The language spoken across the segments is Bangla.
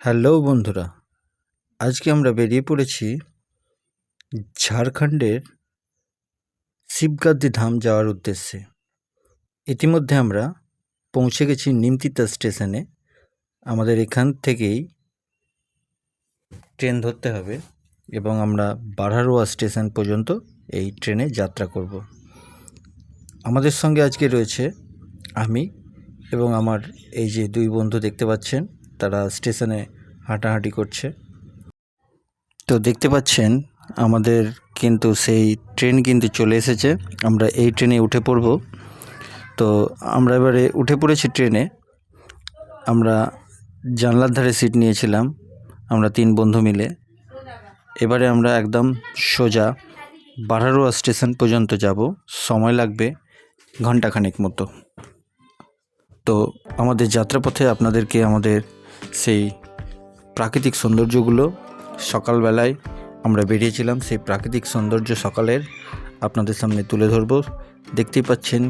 হ্যালো বন্ধুরা, আজকে আমরা বেরিয়ে পড়েছি ঝাড়খণ্ডের শিবগাদ্দি ধাম যাওয়ার উদ্দেশ্যে। ইতিমধ্যে আমরা পৌঁছে গেছি নিমতিতা স্টেশনে। আমাদের এখান থেকেই ট্রেন ধরতে হবে এবং আমরা বারহারোয়া স্টেশন পর্যন্ত এই ট্রেনে যাত্রা করব। আমাদের সঙ্গে আজকে রয়েছে আমি এবং আমার এই যে দুই বন্ধু দেখতে পাচ্ছেন তারা স্টেশনে হাঁটাহাঁটি করছে। তো দেখতে পাচ্ছেন, আমাদের কিন্তু সেই ট্রেন কিন্তু চলে এসেছে। আমরা এই ট্রেনে উঠে পড়ব। তো আমরা এবারে উঠে পড়েছি ট্রেনে। আমরা জানলার ধারে সিট নিয়েছিলাম। আমরা তিন বন্ধু মিলে। এবারে আমরা একদম সোজা বারহারোয়া স্টেশন পর্যন্ত যাব। সময় লাগবে ঘন্টাখানেক মতো। তো আমাদের যাত্রাপথে আপনাদেরকে আমাদের সেই প্রাকৃতিক সৌন্দর্যগুলো সকালবেলায় আমরা বেরিয়েছিলাম, সেই প্রাকৃতিক সৌন্দর্য সকালের আপনাদের সামনে তুলে ধরব। দেখতেই পাচ্ছেন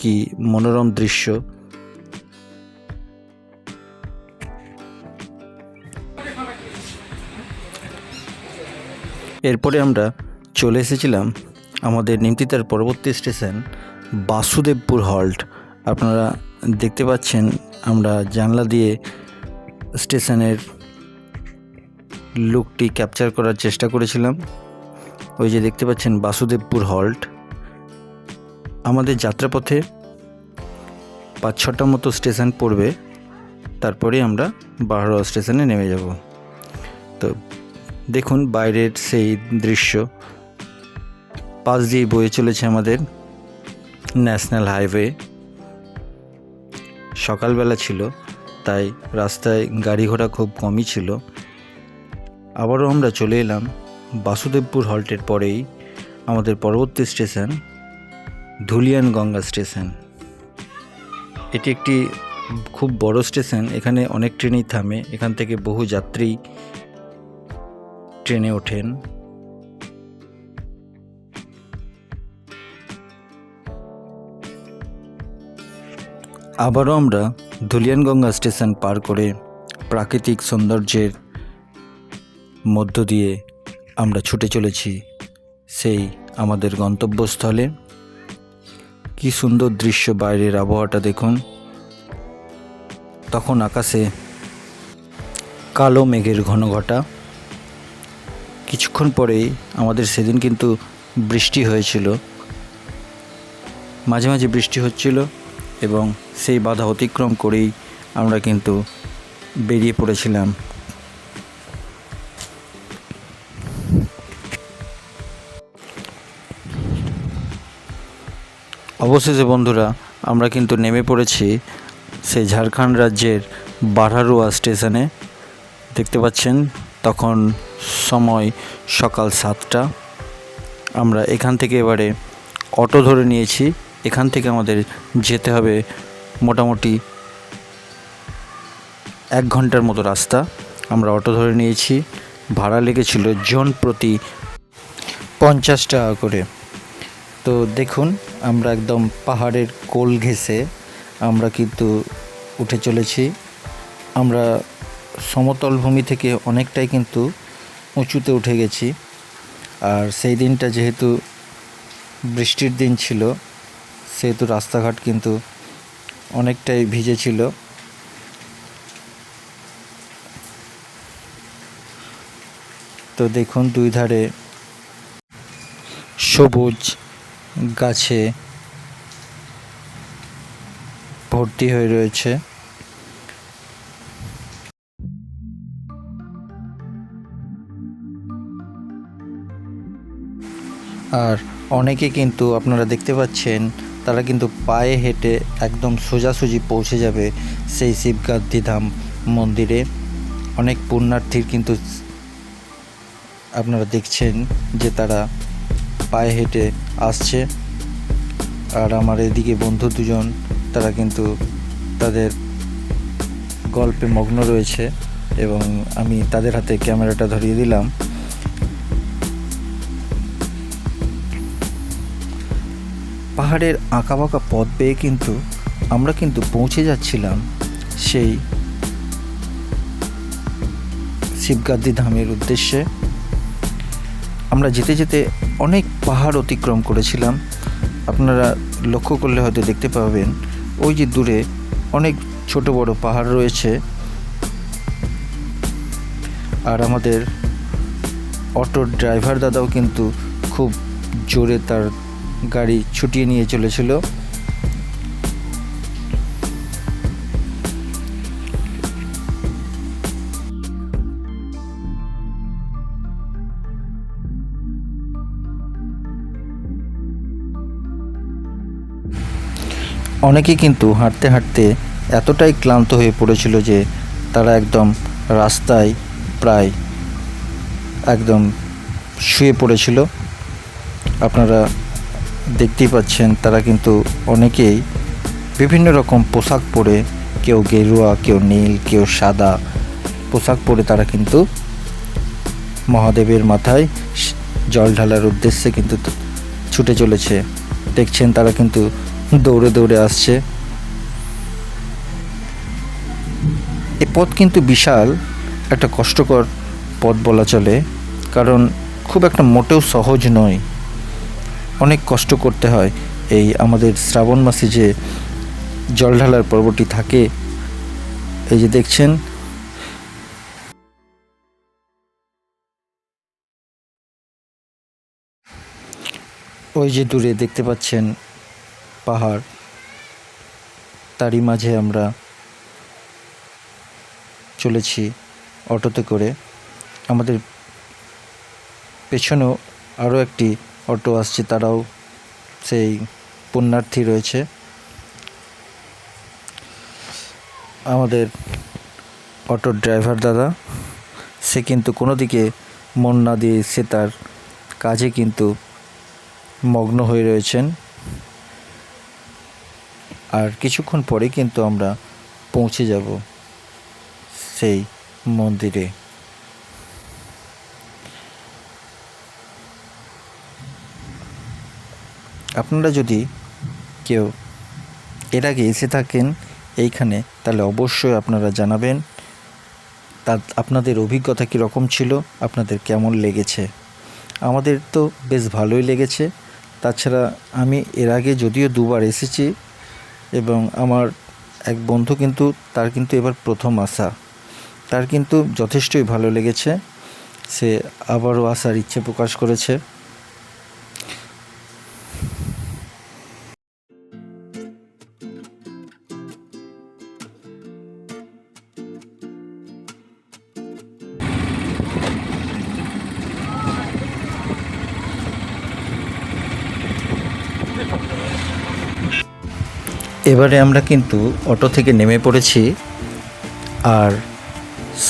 কি মনোরম দৃশ্য। এরপরে আমরা চলে এসেছিলাম আমাদের নিমতিতার পরবর্তী স্টেশন, বাসুদেবপুর হল্ট। আপনারা দেখতে পাচ্ছেন আমরা জানলা দিয়ে স্টেশনের লুকটি ক্যাপচার করার চেষ্টা করেছিলাম। ওই যে দেখতে পাচ্ছেন বাসুদেবপুর হল্ট। আমাদের যাত্রাপথে পাঁচ ছটা মতো স্টেশন পড়বে। তারপরে আমরা বারোয়া স্টেশনে নেমে যাব। তো দেখুন বাইরের সেই দৃশ্য। পাশ দিয়ে বয়ে চলেছে আমাদের ন্যাশনাল হাইওয়ে। সকালবেলা ছিল। তাই রাস্তায় গাড়ি ঘোড়া খুব কমই ছিল। আবারও আমরা চলে এলাম বাসুদেবপুর হল্টের পরেই আমাদের পরবর্তী স্টেশন, ধুলিয়ান গঙ্গা স্টেশন। এটি একটি খুব বড় স্টেশন, এখানে অনেক ট্রেনই থামে, এখান থেকে বহু যাত্রী ট্রেনে ওঠেন। আবারও আমরা ধুলিয়ানগঙ্গা স্টেশন পার করে প্রাকৃতিক সৌন্দর্যের মধ্য দিয়ে আমরা ছুটে চলেছি সেই আমাদের গন্তব্যস্থলে। কি সুন্দর দৃশ্য বাইরের আবহাওয়াটা দেখুন। তখন আকাশে কালো মেঘের ঘন ঘটা কিছুক্ষণ পরেই আমাদের সেদিন কিন্তু বৃষ্টি হয়েছিল। মাঝে মাঝে বৃষ্টি হচ্ছিল। এবং সেই বাধা অতিক্রম করেই আমরা কিন্তু বেরিয়ে পড়েছিলাম। অবশেষে বন্ধুরা, আমরা কিন্তু নেমে পড়েছি সেই ঝাড়খণ্ড রাজ্যের বারহারুয়া স্টেশনে। দেখতে পাচ্ছেন, তখন সময় সকাল সাতটা। আমরা এখান থেকে এবারে অটো ধরে নিয়েছি। এখান থেকে আমাদের যেতে হবে মোটামুটি এক ঘণ্টার মতো রাস্তা। আমরা অটো ধরে নিয়েছি। ভাড়া লেগেছিল জন প্রতি পঞ্চাশ টাকা করে। তো দেখুন, আমরা একদম পাহাড়ের কোল ঘেঁষে আমরা কিন্তু উঠে চলেছি। আমরা সমতল ভূমি থেকে অনেকটাই কিন্তু উঁচুতে উঠে গেছি। আর সেই দিনটা যেহেতু বৃষ্টির দিন ছিল সেহেতু রাস্তাঘাট কিন্তু অনেকটাই ভিজে ছিল। তো দেখুন দুই ধারে সবুজ গাছে ভর্তি হয়ে রয়েছে। আর অনেকে কিন্তু আপনারা দেখতে পাচ্ছেন তারা কিন্তু পায়ে হেঁটে একদম সোজাসুজি পৌঁছে যাবে সেই শিবগাদ্ধি ধাম মন্দিরে। অনেক পুণ্যার্থীর কিন্তু আপনারা দেখছেন যে তারা পায়ে হেঁটে আসছে। আর আমার এদিকে বন্ধু দুজন, তারা কিন্তু তাদের গল্পে মগ্ন রয়েছে এবং আমি তাদের হাতে ক্যামেরাটা ধরিয়ে দিলাম। পাহাড়ের আঁকাবাঁকা পথ পেয়ে কিন্তু আমরা কিন্তু পৌঁছে যাচ্ছিলাম সেই শিবগাদ্দি ধামের উদ্দেশ্যে। আমরা যেতে যেতে অনেক পাহাড় অতিক্রম করেছিলাম। আপনারা লক্ষ্য করলে হয়তো দেখতে পাবেন, ওই যে দূরে অনেক ছোট বড় পাহাড় রয়েছে। আর আমাদের অটোর ড্রাইভার দাদাও কিন্তু খুব জোরে তার গাড়ি ছুটিয়ে নিয়ে চলেছিল। অনেকে কিন্তু হাঁটতে হাঁটতে এতটাই ক্লান্ত হয়ে পড়েছিল যে তারা একদম রাস্তায় প্রায় একদম শুয়ে পড়েছিল। আপনারা দেখতেই পাচ্ছেন, তারা কিন্তু অনেকেই বিভিন্ন রকম পোশাক পরে, কেউ গেরুয়া, কেউ নীল, কেউ সাদা পোশাক পরে তারা কিন্তু মহাদেবের মাথায় জল ঢালার উদ্দেশ্যে কিন্তু ছুটে চলেছে। দেখছেন তারা কিন্তু দৌড়ে দৌড়ে আসছে। এ পথ কিন্তু বিশাল, একটা কষ্টকর পথ বলা চলে, কারণ খুব একটা মোটেও সহজ নয়। অনেক কষ্ট করতে হয়। এই আমাদের শ্রাবণ মাসে যে জল ঢালার পর্বটি থাকে, এই যে দেখছেন, ওই যে দূরে দেখতে পাচ্ছেন পাহাড়। তারই মাঝে আমরা চলেছি অটোতে করে। আমাদের পেছনেও আরও একটি অটো আসছে, তারাও সেই পুণ্যার্থী রয়েছে। আমাদের অটোর ড্রাইভার দাদা, সে কিন্তু কোনো দিকে মন না দিয়ে সে তার কাজে কিন্তু মগ্ন হয়ে রয়েছেন। আর কিছুক্ষণ পরে কিন্তু আমরা পৌঁছে যাব সেই মন্দিরে। আপনারা যদি কেউ এর আগে এসে থাকেন এইখানে, তাহলে অবশ্যই আপনারা জানাবেন তা আপনাদের অভিজ্ঞতা কীরকম ছিল, আপনাদের কেমন লেগেছে। আমাদের তো বেশ ভালোই লেগেছে। তাছাড়া আমি এর আগে যদিও দুবার এসেছি এবং আমার এক বন্ধু কিন্তু, তার কিন্তু এবার প্রথম আসা। তার কিন্তু যথেষ্টই ভালো লেগেছে। সে আবারও আসার ইচ্ছে প্রকাশ করেছে। এবারে আমরা কিন্তু অটো থেকে নেমে পড়েছি। আর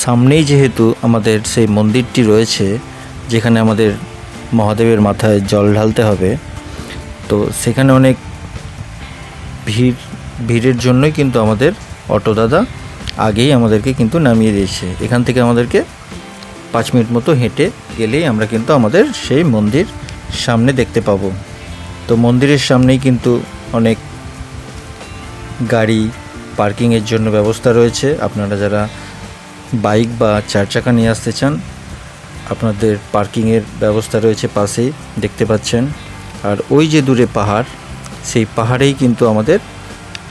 সামনেই যেহেতু আমাদের সেই মন্দিরটি রয়েছে, যেখানে আমাদের মহাদেবের মাথায় জল ঢালতে হবে, তো সেখানে অনেক ভিড়, ভিড়ের জন্যই কিন্তু আমাদের অটো দাদা আগেই আমাদেরকে কিন্তু নামিয়ে দিয়েছে। এখান থেকে আমাদেরকে পাঁচ মিনিট মতো হেঁটে গেলেই আমরা কিন্তু আমাদের সেই মন্দির সামনে দেখতে পাবো। তো মন্দিরের সামনেই কিন্তু অনেক গাড়ি, পার্কিংয়ের জন্য ব্যবস্থা রয়েছে। আপনারা যারা বাইক বা চার চাকা নিয়ে আসতে চান, আপনাদের পার্কিংয়ের ব্যবস্থা রয়েছে পাশেই, দেখতে পাচ্ছেন। আর ওই যে দূরে পাহাড়, সেই পাহাড়েই কিন্তু আমাদের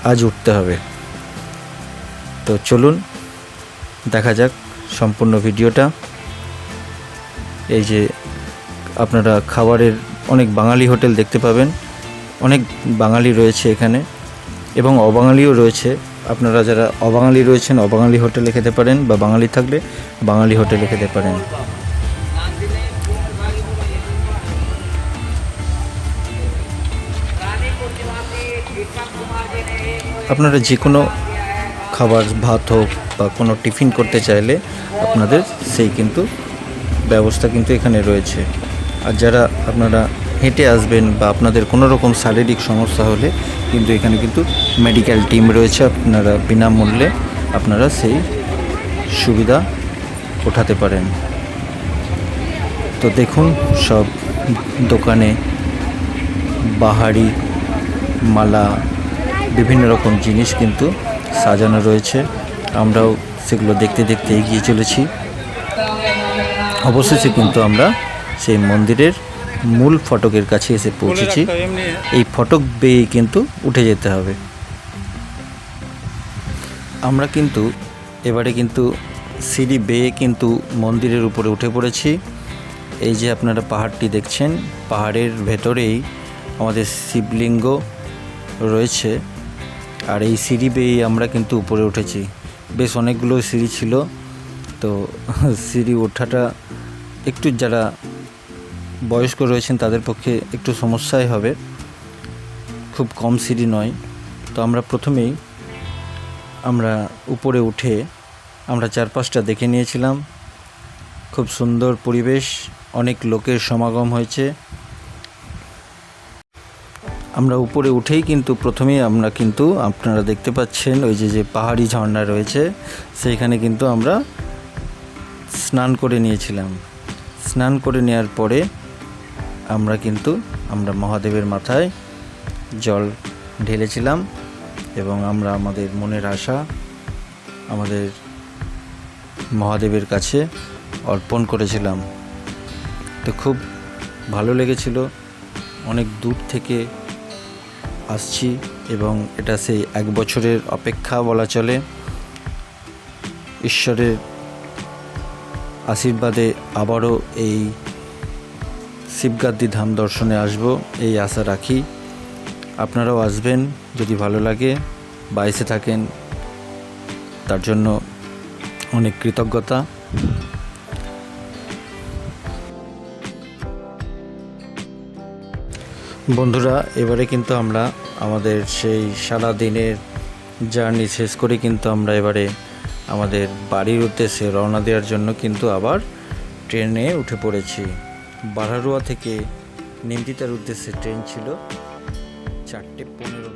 আজ উঠতে হবে। তো চলুন, দেখা যাক সম্পূর্ণ ভিডিওটা। এই যে আপনারা খাবারের অনেক বাঙালি হোটেল দেখতে পাবেন। অনেক বাঙালি রয়েছে এখানে। এবং অবাঙালিও রয়েছে। আপনারা যারা অবাঙালি রয়েছেন, অবাঙালি হোটেলে খেতে পারেন বা বাঙালি থাকলে বাঙালি হোটেলে খেতে পারেন। আপনারা যে কোনো খাবার, ভাত হোক বা কোনো টিফিন করতে চাইলে আপনাদের সেই কিন্তু ব্যবস্থা কিন্তু এখানে রয়েছে। আর যারা আপনারা হেঁটে আসবেন বা আপনাদের কোনো রকম শারীরিক সমস্যা হলে কিন্তু এখানে কিন্তু মেডিকেল টিম রয়েছে। আপনারা বিনামূল্যে আপনারা সেই সুবিধা ওঠাতে পারেন। তো দেখুন, সব দোকানে বাহারি, মালা, বিভিন্ন রকম জিনিস কিন্তু সাজানো রয়েছে। আমরাও সেগুলো দেখতে দেখতে এগিয়ে চলেছি। অবশেষে কিন্তু আমরা সেই মন্দিরের মূল ফটকের কাছে এসে পৌঁছেছি। এই ফটক বেয়ে কিন্তু উঠে যেতে হবে। আমরা কিন্তু এবারে কিন্তু সিঁড়ি বেয়ে কিন্তু মন্দিরের উপরে উঠে পড়েছি। এই যে আপনারা পাহাড়টি দেখছেন পাহাড়ের ভেতরেই আমাদের শিবলিঙ্গ রয়েছে। আর এই সিঁড়ি বেয়েই আমরা কিন্তু উপরে উঠেছি। বেশ অনেকগুলো সিঁড়ি ছিল তো সিঁড়ি ওঠাটা একটু যারা বয়স্ক রয়েছেন, তাদের পক্ষে একটু সমস্যাই হবে। খুব কম সিঁড়ি নয়। তো আমরা প্রথমেই আমরা উপরে উঠে আমরা চারপাশটা দেখে নিয়েছিলাম। খুব সুন্দর পরিবেশ, অনেক লোকের সমাগম হয়েছে। আমরা উপরে উঠেই কিন্তু প্রথমেই আমরা কিন্তু আপনারা দেখতে পাচ্ছেন ওই যে যে পাহাড়ি ঝর্ণা রয়েছে, সেইখানে কিন্তু আমরা স্নান করে নিয়েছিলাম। স্নান করে নেওয়ার পরে আমরা কিন্তু, আমরা মহাদেবের মাথায় জল ঢেলেছিলাম এবং আমরা আমাদের মনের আশা আমাদের মহাদেবের কাছে অর্পণ করেছিলাম। তো খুব ভালো লেগেছিল, অনেক দূর থেকে আসছি এবং এটা সেই এক বছরের অপেক্ষা বলা চলে। ঈশ্বরের আশীর্বাদে আবারও এই শিবগাদ্দি ধাম দর্শনে আসব, এই আশা রাখি। আপনারাও আসবেন, যদি ভালো লাগে, বা এসে থাকেন, তার জন্য অনেক কৃতজ্ঞতা। বন্ধুরা, এবারে কিন্তু আমরা আমাদের সেই সারা দিনের জার্নি শেষ করে কিন্তু আমরা এবারে আমাদের বাড়ির উদ্দেশ্যে রওনা দেওয়ার জন্য কিন্তু আবার ট্রেনে উঠে পড়েছি। বারারুয়া থেকে নিন্দিতার উদ্দেশ্যে ট্রেন ছিল চারটে পনেরো